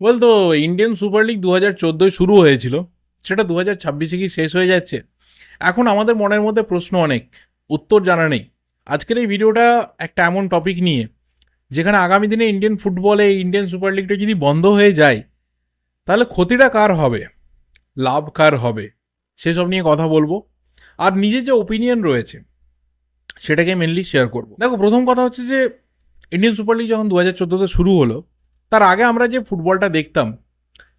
বলতো Indian super league দু হাজার শুরু হয়েছিল। সেটা দু হাজার ছাব্বিশে কি শেষ হয়ে যাচ্ছে? এখন আমাদের মনের মধ্যে প্রশ্ন অনেক, উত্তর জানা নেই। আজকের এই ভিডিওটা একটা এমন টপিক নিয়ে, যেখানে আগামী দিনে ইন্ডিয়ান ফুটবলে ইন্ডিয়ান সুপার লিগটা যদি বন্ধ হয়ে যায়, তাহলে ক্ষতিটা কার হবে? লাভ কার হবে? সেসব নিয়ে কথা বলব। আর নিজের যে ওপিনিয়ন রয়েছে, সেটাকে মেনলি শেয়ার করব। দেখো, প্রথম কথা হচ্ছে যে ইন্ডিয়ান সুপার লিগ যখন দু হাজার চোদ্দোতে শুরু হলো তার আগে আমরা যে ফুটবলটা দেখতাম,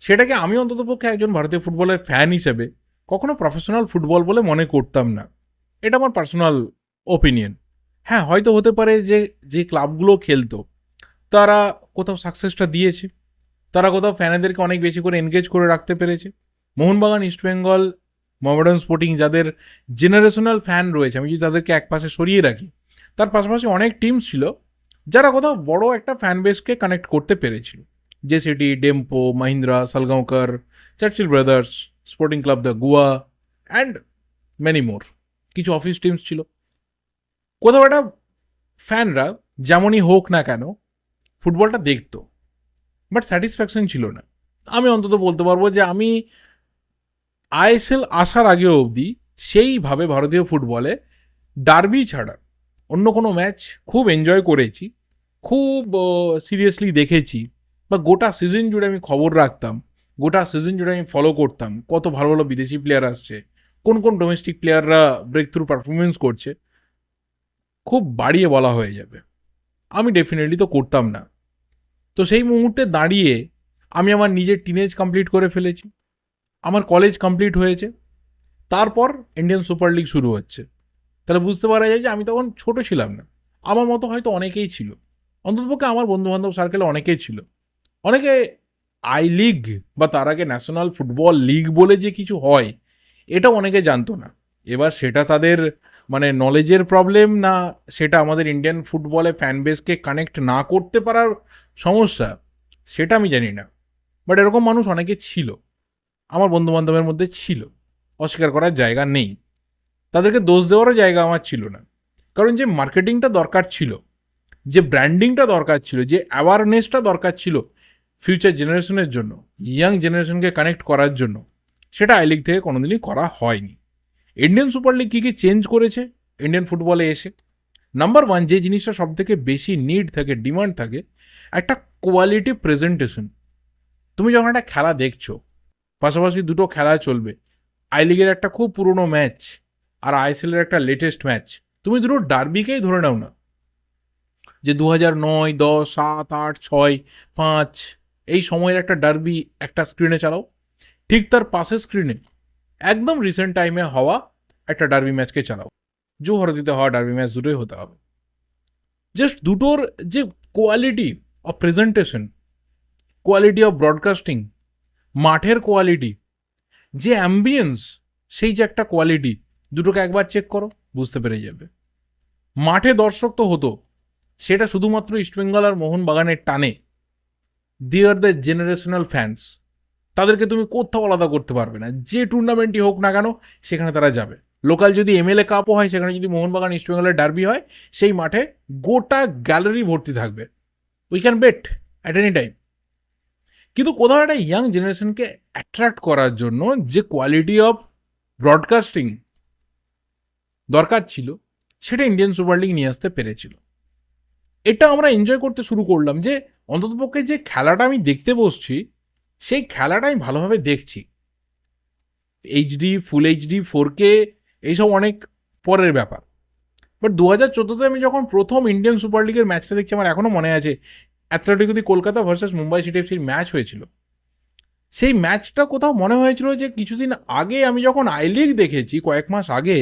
সেটাকে আমি অন্ততপক্ষে একজন ভারতীয় ফুটবলের ফ্যান হিসেবে কখনো প্রফেশনাল ফুটবল বলে মনে করতাম না। এটা আমার পার্সোনাল ওপিনিয়ন হ্যাঁ হয়তো হতে পারে যে যে ক্লাবগুলো খেলতো, তারা কোথাও সাকসেসটা দিয়েছে, তারা কোথাও ফ্যানেদেরকে অনেক বেশি করে এনগেজ করে রাখতে পেরেছে। Mohun Bagan East Bengal Mohammedan sporting যাদের জেনারেশনাল ফ্যান রয়েছে, আমি যদি তাদেরকে এক পাশে সরিয়ে রাখি, তার পাশাপাশি অনেক টিমস ছিল যারা কোথাও বড় একটা ফ্যান বেসকে কানেক্ট করতে পেরেছিল। যে City Dempo Mahindra Salgaocar Churchill brothers sporting club de Goa and many more কিছু অফিস টিমস ছিল। কোথাও একটা ফ্যানরা যেমনই হোক না কেন, ফুটবলটা দেখতো। বাট স্যাটিসফ্যাকশন ছিল না। আমি অন্তত বলতে পারব যে আমি আইএসএল আসার আগে অবধি সেইভাবে ভারতীয় ফুটবলে ডার্বি ছাড়া অন্য কোনো ম্যাচ খুব এনজয় করেছি। খুব সিরিয়াসলি দেখেছি। বা গোটা সিজন জুড়ে আমি খবর রাখতাম। গোটা সিজন জুড়ে আমি ফলো করতাম। কত ভালো ভালো বিদেশি প্লেয়ার আসছে। কোন কোন ডোমেস্টিক প্লেয়াররা ব্রেক থ্রু পারফরমেন্স করছে। খুব বাড়িয়ে বলা হয়ে যাবে। আমি ডেফিনেটলি তো করতাম না। তো সেই মুহূর্তে দাঁড়িয়ে আমি আমার নিজের টিনেজ কমপ্লিট করে ফেলেছি। আমার কলেজ কমপ্লিট হয়েছে। তারপর ইন্ডিয়ান সুপার লিগ শুরু হচ্ছে। তাহলে বুঝতে পারা যায় যে আমি তখন ছোট ছিলাম না। আমার মতো হয়তো অনেকেই ছিল। অন্ততপক্ষে আমার বন্ধুবান্ধব সার্কেলে অনেকেই ছিল। অনেকে আই লিগ বা তার আগে ন্যাশনাল ফুটবল লিগ বলে যে কিছু হয় এটা অনেকে জানতো না। এবার সেটা তাদের মানে নলেজের প্রবলেম না, সেটা আমাদের ইন্ডিয়ান ফুটবলে ফ্যান বেসকে কানেক্ট না করতে পারার সমস্যা, সেটা আমি জানি না। বাট এরকম মানুষ অনেকে ছিল, আমার বন্ধু বান্ধবের মধ্যে ছিল, অস্বীকার করার জায়গা নেই। তাদেরকে দোষ দেওয়ারও জায়গা আমার ছিল না। কারণ যে মার্কেটিংটা দরকার ছিল যে ব্র্যান্ডিংটা দরকার ছিল, যে অ্যাওয়ারনেসটা দরকার ছিল ফিউচার জেনারেশনের জন্য ইয়াং জেনারেশনকে কানেক্ট করার জন্য, সেটা আই লিগ থেকে কোনোদিনই করা হয়নি। ইন্ডিয়ান সুপার লিগ কী কী চেঞ্জ করেছে? ইন্ডিয়ান ফুটবলে এসে। নাম্বার ওয়ান যে জিনিসটা সব থেকে বেশি নিড থাকে ডিমান্ড থাকে, একটা কোয়ালিটি প্রেজেন্টেশন তুমি যখন একটা খেলা দেখছ, পাশাপাশি দুটো খেলা চলবে আই লিগের একটা খুব পুরনো ম্যাচ আর আইএসএলের একটা লেটেস্ট ম্যাচ তুমি দুটো ডার্বিকেই ধরে নাও না। যে দু হাজার নয়, দশ, সাত, আট, ছয়, পাঁচ, এই সময়ের একটা ডার্বি একটা স্ক্রিনে চালাও। ঠিক তার পাশের স্ক্রিনে একদম রিসেন্ট টাইমে হওয়া একটা ডার্বি ম্যাচকে চালাও। জোহরতিতে হওয়া ডার্বি ম্যাচ দুটোই হতে হবে। জাস্ট দুটোর যে quality of presentation quality of broadcasting মাঠের কোয়ালিটি যে অ্যাম্বিয়েন্স সেই যে একটা কোয়ালিটি দুটোকে একবার চেক করো, বুঝতে পেরে যাবে। মাঠে দর্শক তো হতো সেটা শুধুমাত্র ইস্টবেঙ্গল আর মোহনবাগানের টানে। দি আর দ্য জেনারেশনাল ফ্যান্স তাদেরকে তুমি কোথাও আলাদা করতে পারবে না। যে টুর্নামেন্টই হোক না কেন, সেখানে তারা যাবে। লোকাল যদি এমএলএ কাপও হয়, সেখানে যদি মোহনবাগান ইস্টবেঙ্গলের ডার্বি হয়, সেই মাঠে গোটা গ্যালারি ভর্তি থাকবে। We can bet at any time কিন্তু কোথাও একটা ইয়াং জেনারেশনকে অ্যাট্রাক্ট করার জন্য যে কোয়ালিটি অফ ব্রডকাস্টিং দরকার ছিল, সেটা ইন্ডিয়ান সুপার লিগ নিয়ে আসতে পেরেছিল। এটা আমরা এনজয় করতে শুরু করলাম যে অন্ততপক্ষে যে খেলাটা আমি দেখতে বসছি, সেই খেলাটা আমি ভালোভাবে দেখছি। HD full HD four K এইসব অনেক পরের ব্যাপার। বাট দু হাজার চোদ্দোতে আমি যখন প্রথম ইন্ডিয়ান সুপার লিগের ম্যাচটা দেখছি, আমার এখনও মনে আছে Atletico de Kolkata versus Mumbai City এফসির ম্যাচ হয়েছিল, সেই ম্যাচটা কোথাও মনে হয়েছিল যে কিছুদিন আগে আমি যখন আই লিগ দেখেছি, কয়েক মাস আগে,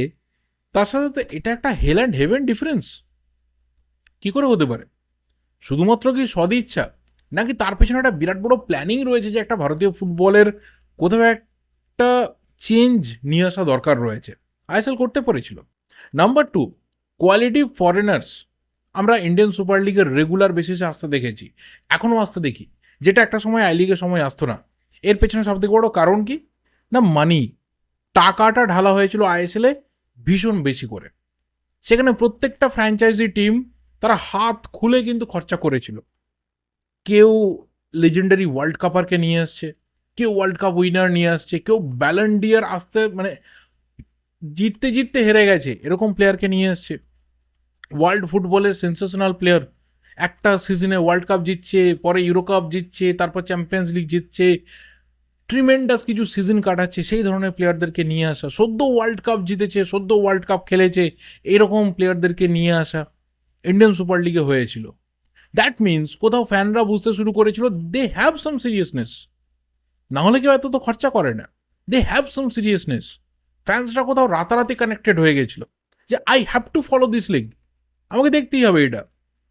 তার সাথে তো এটা একটা হেল অ্যান্ড হেভেন ডিফারেন্স কি করে হতে পারে? শুধুমাত্র কি সদিচ্ছা নাকি তার পেছনে একটা বিরাট বড় প্ল্যানিং রয়েছে যে একটা ভারতীয় ফুটবলের কোথাও একটা চেঞ্জ নিয়ে আসা দরকার রয়েছে। আইএসএল করতে পেরেছিল। নাম্বার টু কোয়ালিটি ফরেনার্স আমরা ইন্ডিয়ান সুপার লিগের রেগুলার বেসিসে আসতে দেখেছি। এখনও আসতে দেখি। যেটা একটা সময় আই লিগের সময় আসতো না। এর পেছনে সবথেকে বড় কারণ কি? না মানি টাকাটা ঢালা হয়েছিল আইএসএলে ভীষণ বেশি করে। সেখানে প্রত্যেকটা ফ্র্যাঞ্চাইজি টিম তারা হাত খুলে কিন্তু খরচা করেছিল। কেউ লেজেন্ডারি ওয়ার্ল্ড কাপারকে নিয়ে আসছে, কেউ ওয়ার্ল্ড কাপ উইনার নিয়ে আসছে, কেউ ব্যালেন্ডিয়ার আসতে মানে জিততে জিততে হেরে গেছে, এরকম প্লেয়ারকে নিয়ে আসছে। ওয়ার্ল্ড ফুটবলের সেন্সেশনাল প্লেয়ার একটা সিজনে ওয়ার্ল্ড কাপ জিতছে, পরে ইউরো কাপ জিতছে, তারপর চ্যাম্পিয়ন্স লিগ জিতছে ট্রিমেন্ডাস কিছু সিজন কাটাচ্ছে, সেই ধরনের প্লেয়ারদেরকে নিয়ে আসা, সদ্য ওয়ার্ল্ড কাপ জিতেছে, সদ্য ওয়ার্ল্ড কাপ খেলেছে, এরকম প্লেয়ারদেরকে নিয়ে আসা। ইন্ডিয়ান সুপার লিগে হয়েছিল। দ্যাট মিন্স কোথাও ফ্যানরা বুঝতে শুরু করেছিল দে হ্যাভ সাম সিরিয়াসনেস না হলে কেউ এত তো খরচা করে না। দে হ্যাভ সাম সিরিয়াসনেস ফ্যান্সরা কোথাও রাতারাতি কানেক্টেড হয়ে গেছিল। যে I have to follow this league আমাকে দেখতেই হবে এটা।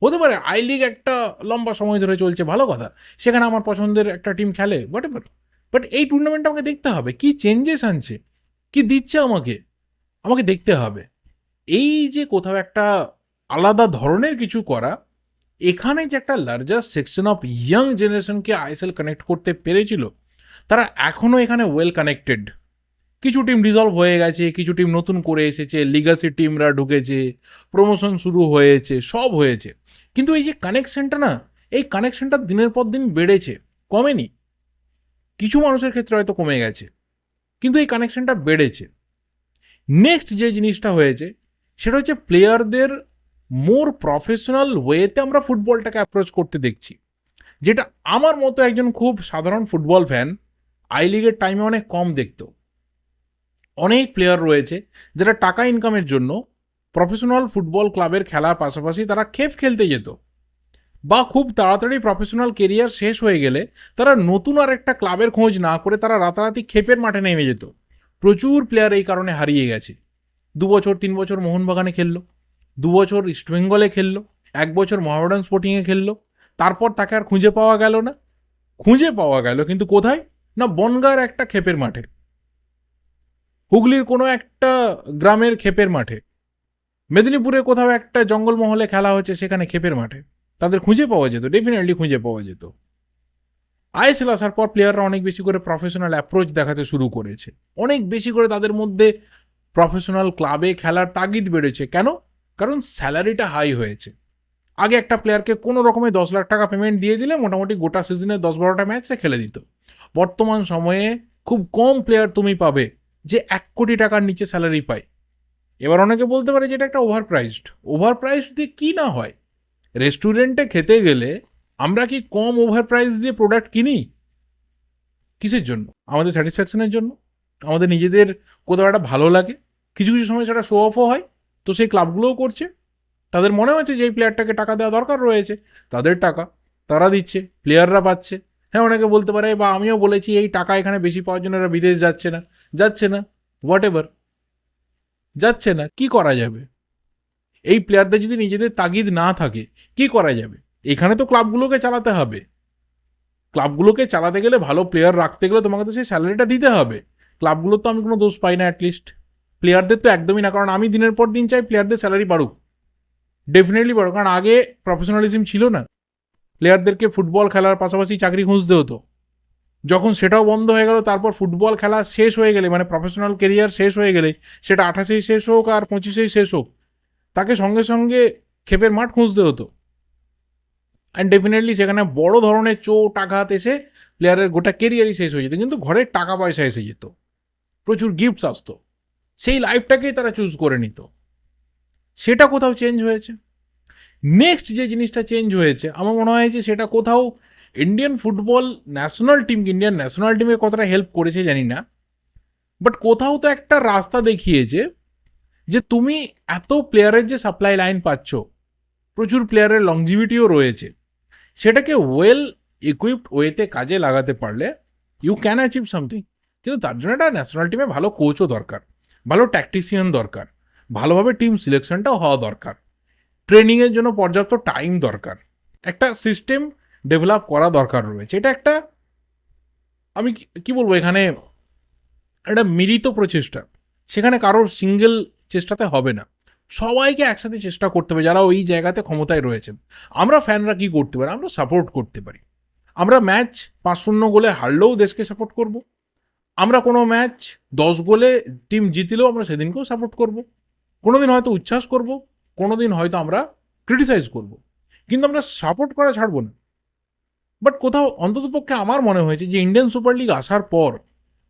হতে পারে আই লিগ একটা লম্বা সময় ধরে চলছে, ভালো কথা। সেখানে আমার পছন্দের একটা টিম খেলে হোয়াট এভার বাট এই টুর্নামেন্ট আমাকে দেখতে হবে। কি চেঞ্জেস আনছে? কি দিচ্ছে আমাকে? আমাকে দেখতে হবে। এই যে কোথাও একটা আলাদা ধরনের কিছু করা, এখানে যে একটা লার্জার সেকশন অফ ইয়াং জেনারেশনকে আইএসএল কানেক্ট করতে পেরেছিল, তারা এখনও এখানে ওয়েল কানেক্টেড কিছু টিম ডিজলভ হয়ে গেছে, কিছু টিম নতুন করে এসেছে লিগাসি টিমরা ঢুকেছে প্রমোশন শুরু হয়েছে, সব হয়েছে। কিন্তু এই যে কানেকশনটা না, এই কানেকশনটা দিনের পর দিন বেড়েছে, কমেনি। কিছু মানুষের ক্ষেত্রে হয়তো কমে গেছে, কিন্তু এই কানেকশনটা বেড়েছে। নেক্সট যে জিনিসটা হয়েছে, সেটা হচ্ছে প্লেয়ারদের মোর প্রফেশনাল ওয়েতে আমরা ফুটবলটাকে অ্যাপ্রোচ করতে দেখছি। যেটা আমার মতো একজন খুব সাধারণ ফুটবল ফ্যান আই লিগের টাইমে অনেক কম দেখতো। অনেক প্লেয়ার রয়েছে যারা টাকা ইনকামের জন্য প্রফেশনাল ফুটবল ক্লাবের খেলার পাশাপাশি তারা খেপ খেলতে যেত বা খুব তাড়াতাড়ি প্রফেশনাল কেরিয়ার শেষ হয়ে গেলে তারা নতুন আর একটা ক্লাবের খোঁজ না করে তারা রাতারাতি খেপের মাঠে নেমে যেত। প্রচুর প্লেয়ার এই কারণে হারিয়ে গেছে। দু বছর, তিন বছর মোহনবাগানে খেললো। দু বছর ইস্টবেঙ্গলে খেললো, এক বছর মহামেডান স্পোর্টিংয়ে খেললো, তারপর তাকে আর খুঁজে পাওয়া গেল না। খুঁজে পাওয়া গেল, কিন্তু কোথায়? না, বনগার একটা ক্ষেপের মাঠে। হুগলির কোনো একটা গ্রামের ক্ষেপের মাঠে। মেদিনীপুরে কোথাও একটা জঙ্গলমহলে খেলা হচ্ছে সেখানে ক্ষেপের মাঠে। তাদের খুঁজে পাওয়া যেত ডেফিনেটলি খুঁজে পাওয়া যেত। আইএসএল আসার পর প্লেয়াররা অনেক বেশি করে প্রফেশনাল অ্যাপ্রোচ দেখাতে শুরু করেছে। অনেক বেশি করে তাদের মধ্যে প্রফেশনাল ক্লাবে খেলার তাগিদ বেড়েছে। কেন? কারণ স্যালারিটা হাই হয়েছে। আগে একটা প্লেয়ারকে কোনো রকমে দশ লাখ টাকা পেমেন্ট দিয়ে দিলে মোটামুটি গোটা সিজনে দশ বারোটা ম্যাচ সে খেলে দিত। বর্তমান সময়ে খুব কম প্লেয়ার তুমি পাবে যে এক কোটি টাকার নিচে স্যালারি পায়। এবার অনেকে বলতে পারে যে এটা একটা ওভার প্রাইসড ওভার প্রাইসড দিয়ে কী না হয়? রেস্টুরেন্টে খেতে গেলে আমরা কি কম ওভার প্রাইস দিয়ে প্রোডাক্ট কিনি? কিসের জন্য? আমাদের স্যাটিসফ্যাকশনের জন্য? আমাদের নিজেদের কোথাও একটা ভালো লাগে? কিছু কিছু সময় সেটা শো অফও হয়। তো সেই ক্লাবগুলোও করছে। তাদের মনে হচ্ছে যে এই প্লেয়ারটাকে টাকা দেওয়া দরকার রয়েছে। তাদের টাকা তারা দিচ্ছে প্লেয়াররা পাচ্ছে। হ্যাঁ অনেকে বলতে পারে বা, আমিও বলেছি এই টাকা এখানে বেশি পাওয়ার জন্য এরা বিদেশ যাচ্ছে না। যাচ্ছে না। হোয়াট এভার যাচ্ছে না। কি করা যাবে? এই প্লেয়ারদের যদি নিজেদের তাগিদ না থাকে, কি করা যাবে? এখানে তো ক্লাবগুলোকে চালাতে হবে। ক্লাবগুলোকে চালাতে গেলে ভালো প্লেয়ার রাখতে গেলে তোমাকে তো সেই স্যালারিটা দিতে হবে। ক্লাবগুলোর তো আমি কোনো দোষ পাই না অ্যাটলিস্ট প্লেয়ারদের তো একদমই না, কারণ আমি দিনের পর দিন চাই প্লেয়ারদের স্যালারি বাড়ুক। ডেফিনেটলি বাড়ুক, কারণ আগে প্রফেশনালিজম ছিল না। প্লেয়ারদেরকে ফুটবল খেলার পাশাপাশি চাকরি খুঁজতে হতো। যখন সেটাও বন্ধ হয়ে গেল, তারপর ফুটবল খেলা শেষ হয়ে গেলে মানে প্রফেশনাল কেরিয়ার শেষ হয়ে গেলে, সেটা আঠাশেই শেষ হোক আর পঁচিশেই শেষ হোক, তাকে সঙ্গে সঙ্গে ক্ষেপের মাঠ খুঁজতে হতো। অ্যান্ড ডেফিনেটলি সেখানে বড় ধরনের চোট, আঘাত এসে প্লেয়ারের গোটা কেরিয়ারই শেষ হয়ে যেত, কিন্তু ঘরের টাকা পয়সা এসে যেত। প্রচুর গিফটস আসতো। সেই লাইফটাকেই তারা চুজ করে নিত। সেটা কোথাও চেঞ্জ হয়েছে। নেক্সট যে জিনিসটা চেঞ্জ হয়েছে, আমার মনে হয় যে সেটা কোথাও Indian football national team Indian national টিমে কতটা হেল্প করেছে জানি না। বাট কোথাও তো একটা রাস্তা দেখিয়েছে যে তুমি এত প্লেয়ারের যে সাপ্লাই লাইন পাচ্ছ, প্রচুর প্লেয়ারের লংজিভিটিও রয়েছে, সেটাকে ওয়েল ইকুইপড ওয়েতে কাজে লাগাতে পারলে ইউ ক্যান অ্যাচিভ সামথিং কিন্তু তার জন্য একটা ন্যাশনাল টিমে ভালো কোচও দরকার। ভালো ট্যাকটিসিয়ান দরকার, ভালোভাবে টিম সিলেকশনটাও হওয়া দরকার ট্রেনিংয়ের জন্য পর্যাপ্ত টাইম দরকার, একটা সিস্টেম ডেভেলপ করা দরকার রয়েছে, এটা একটা, আমি কি- কি বলব এখানে, একটা মিলিত প্রচেষ্টা, সেখানে কারোর সিঙ্গেল চেষ্টাতে হবে না, সবাইকে একসাথে চেষ্টা করতে হবে, যারা ওই জায়গাতে ক্ষমতায় রয়েছেন আমরা ফ্যানরা কি করতে পারি, আমরা সাপোর্ট করতে পারি, আমরা ম্যাচ পাঁচ শূন্য গোলে হারলেও দেশকে সাপোর্ট করব আমরা কোনো ম্যাচ দশ গোলে টিম জিতলেও আমরা সেদিনকেও সাপোর্ট করব। কোনো দিন হয়তো উচ্ছ্বাস করব কোনো দিন হয়তো আমরা ক্রিটিসাইজ করব। কিন্তু আমরা সাপোর্ট করা ছাড়বো না। বাট কোথাও অন্ততপক্ষে আমার মনে হয়েছে যে ইন্ডিয়ান সুপার লিগ আসার পর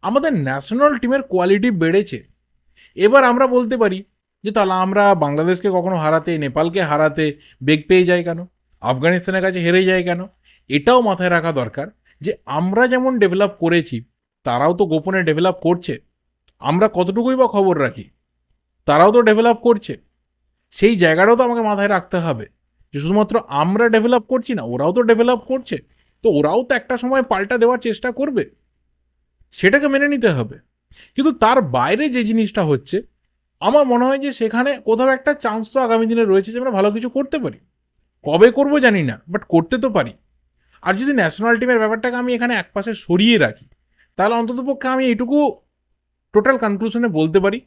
আমাদের ন্যাশনাল টিমের কোয়ালিটি বেড়েছে। এবার আমরা বলতে পারি যে তাহলে আমরা বাংলাদেশকে কখনো হারাতে, নেপালকে হারাতে বেগ পেয়ে যাই কেন? আফগানিস্তানের কাছে হেরে যাই কেন? এটাও মাথায় রাখা দরকার যে আমরা যেমন ডেভেলপ করেছি তারাও তো গোপনে ডেভেলপ করছে। আমরা কতটুকুই বা খবর রাখি? তারাও তো ডেভেলপ করছে। সেই জায়গাটাও তো আমাকে মাথায় রাখতে হবে যে শুধুমাত্র আমরা ডেভেলপ করছি না, ওরাও তো ডেভেলপ করছে। তো ওরাও তো একটা সময় পাল্টা দেওয়ার চেষ্টা করবে। সেটাকে মেনে নিতে হবে। কিন্তু তার বাইরে যে জিনিসটা হচ্ছে, আমার মনে হয় যে সেখানে কোথাও একটা চান্স তো আগামী দিনে রয়েছে যে আমরা ভালো কিছু করতে পারি। কবে করব জানি না বাট করতে তো পারি। আর যদি ন্যাশনাল টিমের ব্যাপারটাকে আমি এখানে একপাশে সরিয়ে রাখি তাহলে অন্ততপক্ষে আমি এইটুকু টোটাল কনক্লুশনে বলতে পারি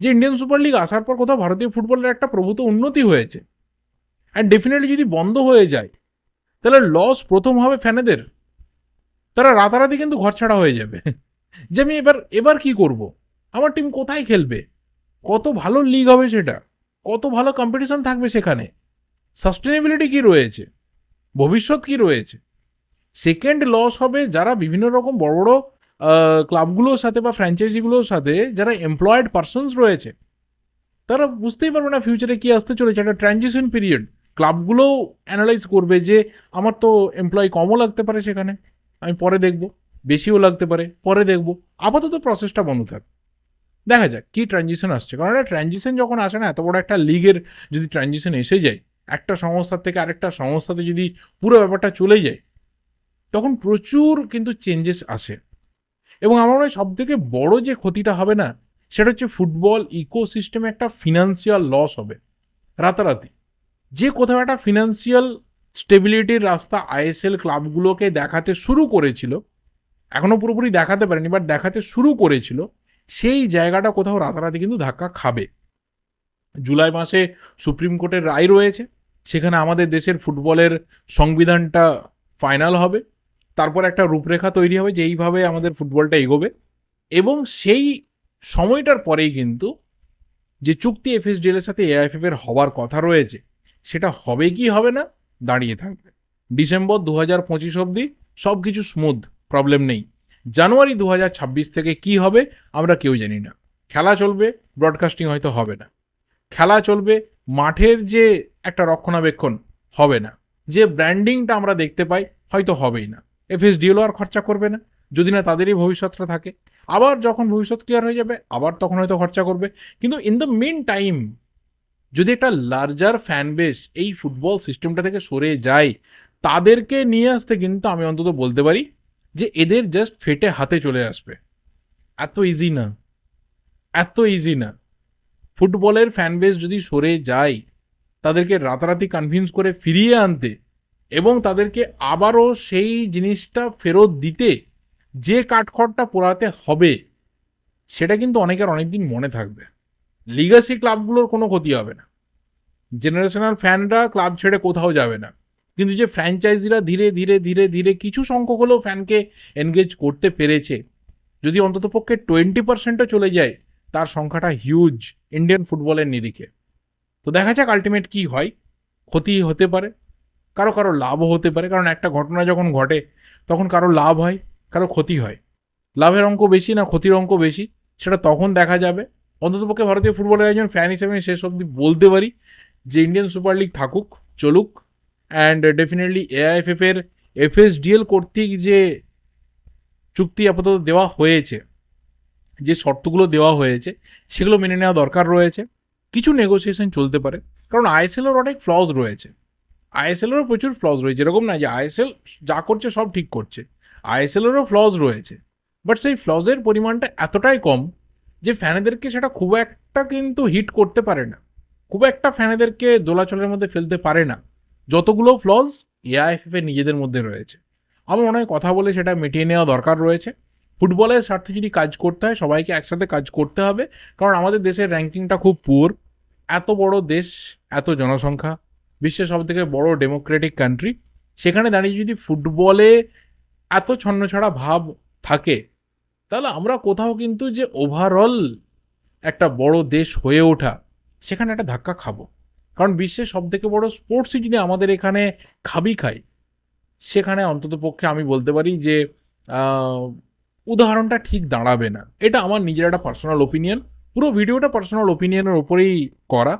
যে ইন্ডিয়ান সুপার লিগ আসার পর কোথাও ভারতীয় ফুটবলের একটা প্রভূত উন্নতি হয়েছে। অ্যান্ড ডেফিনেটলি যদি বন্ধ হয়ে যায়, তাহলে লস প্রথম হবে ফ্যানেদের। তারা রাতারাতি কিন্তু ঘরছাড়া হয়ে যাবে। যে আমি এবার এবার কি করব? আমার টিম কোথায় খেলবে? কত ভালো লিগ হবে সেটা? কত ভালো কম্পিটিশন থাকবে সেখানে? সাস্টেনেবিলিটি কি রয়েছে? ভবিষ্যৎ কি রয়েছে? সেকেন্ড লস হবে যারা বিভিন্ন রকম বড় বড় ক্লাবগুলোর সাথে বা ফ্র্যাঞ্চাইজিগুলোর সাথে যারা এমপ্লয়েড পার্সনস রয়েছে, তারা বুঝতেই পারবে না ফিউচারে কী আসতে চলেছে। একটা ট্রানজিশন পিরিয়ড ক্লাবগুলোও অ্যানালাইজ করবে যে আমার তো এমপ্লয় কমও লাগতে পারে সেখানে, আমি পরে দেখব, বেশিও লাগতে পারে, পরে দেখব, আপাতত প্রসেসটা বন্ধ থাক। দেখা যাক কী ট্রানজিশন আসছে, কারণ একটা ট্রানজিশন যখন আসে না, এত বড় একটা লিগের যদি ট্রানজিশন এসে যায়, একটা সংস্থার থেকে আরেকটা সংস্থাতে যদি পুরো ব্যাপারটা চলে যায় তখন প্রচুর কিন্তু চেঞ্জেস আসে। এবং আমার মনে হয় সব থেকে বড় যে ক্ষতিটা হবে না, সেটা হচ্ছে ফুটবল ইকোসিস্টেমে একটা ফিনান্সিয়াল লস হবে। রাতারাতি। যে কোথাও একটা ফিনান্সিয়াল স্টেবিলিটির রাস্তা আইএসএল ক্লাবগুলোকে দেখাতে শুরু করেছিল এখনও পুরোপুরি দেখাতে পারেনি বাট দেখাতে শুরু করেছিল, সেই জায়গাটা কোথাও রাতারাতি কিন্তু ধাক্কা খাবে। জুলাই মাসে সুপ্রিম কোর্টের রায় রয়েছে, সেখানে আমাদের দেশের ফুটবলের সংবিধানটা ফাইনাল হবে। তারপর একটা রূপরেখা তৈরি হবে যে এইভাবে আমাদের ফুটবলটা এগোবে। এবং সেই সময়টার পরেই কিন্তু যে চুক্তি এফএসডিএল এর সাথে এআইএফএফ এর হওয়ার কথা রয়েছে, সেটা হবে কি হবে না দাঁড়িয়ে থাকবে। ডিসেম্বর দু হাজার পঁচিশ অবধি সব কিছু স্মুথ প্রবলেম নেই। জানুয়ারি দু হাজার ছাব্বিশ থেকে কি হবে আমরা কেউ জানি না। খেলা চলবে ব্রডকাস্টিং হয়তো হবে না। খেলা চলবে, মাঠের যে একটা রক্ষণাবেক্ষণ হবে না। যে ব্র্যান্ডিংটা আমরা দেখতে পাই, হয়তো হবেই না। এফএসডিএলও আর খরচা করবে না। যদি না তাদেরই ভবিষ্যৎটা থাকে। আবার যখন ভবিষ্যৎ ক্লিয়ার হয়ে যাবে, আবার তখন হয়তো খরচা করবে। কিন্তু ইন দ্য মেন টাইম যদি একটা লার্জার ফ্যান বেস এই ফুটবল সিস্টেমটা থেকে সরে যায়, তাদেরকে নিয়ে আসতে কিন্তু আমি অন্তত বলতে পারি যে এদের জাস্ট ফেটে হাতে চলে আসবে। এত ইজি না। এত ইজি না। ফুটবলের ফ্যান বেস যদি সরে যায়, তাদেরকে রাতারাতি কনভিন্স করে ফিরিয়ে আনতে এবং তাদেরকে আবারও সেই জিনিসটা ফেরত দিতে যে কাঠখড়টা পোড়াতে হবে, সেটা কিন্তু অনেকের অনেকদিন মনে থাকবে। লিগাসি ক্লাবগুলোর কোনো ক্ষতি হবে না। জেনারেশনাল ফ্যানরা ক্লাব ছেড়ে কোথাও যাবে না। কিন্তু যে ফ্র্যাঞ্চাইজিরা ধীরে ধীরে ধীরে ধীরে কিছু সংখ্যক হলেও ফ্যানকে এনগেজ করতে পেরেছে, যদি অন্ততপক্ষে টোয়েন্টি পার্সেন্টও চলে যায়, তার সংখ্যাটা হিউজ ইন্ডিয়ান ফুটবলের নিরিখে। তো দেখা যাক আলটিমেট কী হয়, ক্ষতি হতে পারে। কারও কারও লাভও হতে পারে, কারণ একটা ঘটনা যখন ঘটে, তখন কারও লাভ হয়, কারও ক্ষতি হয়। লাভের অঙ্ক বেশি না ক্ষতির অঙ্ক বেশি, সেটা তখন দেখা যাবে। অন্ততপক্ষে ভারতীয় ফুটবলের একজন ফ্যান হিসেবে আমি শেষ অবধি বলতে পারি যে ইন্ডিয়ান সুপার লিগ থাকুক, চলুক অ্যান্ড ডেফিনেটলি এআইএফএফ এর এফএসডিএল কর্তৃক যে চুক্তি আপাতত দেওয়া হয়েছে, যে শর্তগুলো দেওয়া হয়েছে, সেগুলো মেনে নেওয়া দরকার রয়েছে। কিছু নেগোসিয়েশন চলতে পারে, কারণ আইএসএলের অনেক ফ্লজ রয়েছে। আইএসএলেরও প্রচুর ফ্লজ রয়েছে। এরকম না যে আইএসএল যা করছে সব ঠিক করছে। আইএসএলেরও ফ্লজ রয়েছে। বাট সেই ফ্লজের পরিমাণটা এতটাই কম যে ফ্যানেদেরকে সেটা খুব একটা কিন্তু হিট করতে পারে না। খুব একটা ফ্যানেদেরকে দোলাচলের মধ্যে ফেলতে পারে না। যতগুলো ফ্লজ এআইএফএফ এর নিজেদের মধ্যে রয়েছে। আমার মনে হয় কথা বলে সেটা মিটিয়ে নেওয়া দরকার রয়েছে। ফুটবলের স্বার্থে যদি কাজ করতে হয়, সবাইকে একসাথে কাজ করতে হবে। কারণ আমাদের দেশের র্যাঙ্কিংটা খুব পুয়ার এত বড় দেশ, এত জনসংখ্যা। বিশ্বের সব থেকে বড় ডেমোক্রেটিক কান্ট্রি সেখানে দাঁড়িয়ে যদি ফুটবলে এত ছন্নছাড়া ভাব থাকে, তাহলে আমরা কোথাও কিন্তু যে ওভারঅল একটা বড় দেশ হয়ে ওঠা, সেখানে একটা ধাক্কা খাব। কারণ বিশ্বের সব থেকে বড় স্পোর্টসই যদি আমাদের এখানে খাবি খায় সেখানে অন্তত পক্ষে আমি বলতে পারি যে উদাহরণটা ঠিক দাঁড়াবে না। এটা আমার নিজের একটা পার্সোনাল ওপিনিয়ন পুরো ভিডিওটা পার্সোনাল ওপিনিয়নের ওপরেই করা।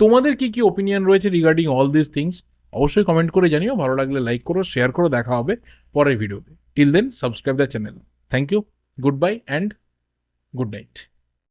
তোমাদের কি কি ওপিনিয়ন রয়েছে রিগার্ডিং অল দিস থিংস অবশ্যই কমেন্ট করে জানিও। ভালো লাগলে লাইক করো শেয়ার করো, দেখা হবে পরের ভিডিওতে till then subscribe the channel thank you good bye and good night